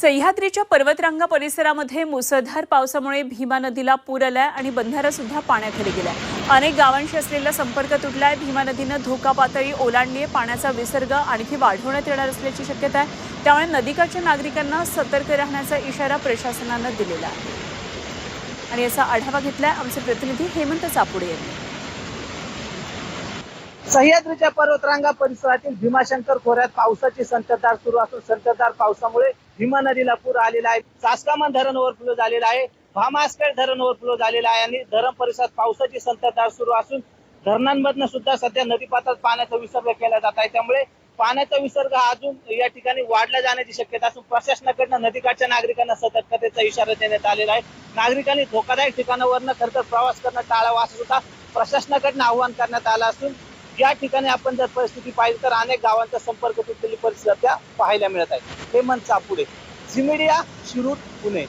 सह्याद्रीच्या पर्वतरांगा परिसरामध्ये मुसळधार पावसामुळे भीमा नदीला पूर आलाय आणि बंधारा सुद्धा पाण्याखाली गेलाय. अनेक गावांशी असलेला संपर्क तुटलाय. भीमा नदीनं धोका पातळी ओलांडली आहे पाण्याचा विसर्ग आणखी वाढवण्यात येणार असल्याची शक्यता आहे. त्यामुळे नदीकाठच्या नागरिकांना सतर्क राहण्याचा इशारा प्रशासनानं दिलेला आहे. आणि याचा आढावा घेतलाय आमचे प्रतिनिधी हेमंत चापुडे यांनी. सह्याद्रीच्या पर्वतरांगा परिसरातील भीमाशंकर खोऱ्यात पावसाची संततधार सुरू असून संततधार पावसामुळे भीमा नदीला पूर आलेला आहे. सासकामन धरण ओव्हरफ्लो झालेला आहे. भामासखेड धरण ओव्हरफ्लो झालेला आहे आणि धरण परिसरात पावसाची संततधार सुरू असून धरणांमधनं सुद्धा सध्या नदीपात्रात पाण्याचा विसर्ग केला जात आहे. त्यामुळे पाण्याचा विसर्ग हा अजून या ठिकाणी वाढला जाण्याची शक्यता असून प्रशासनाकडनं नदीकाठच्या नागरिकांना सतर्कतेचा इशारा देण्यात आलेला आहे. नागरिकांनी धोकादायक ठिकाणावरनं खरं तर प्रवास करणं टाळावा असं सुद्धा प्रशासनाकडनं आवाहन करण्यात आलं असून या ठिकाणी आपण जर परिस्थिती पाहिली तर अनेक गावांचा संपर्क तुटलेली परिस्थिती सध्या पाहायला मिळत आहे. हेमंत चापुडे झी शिरूर पुणे.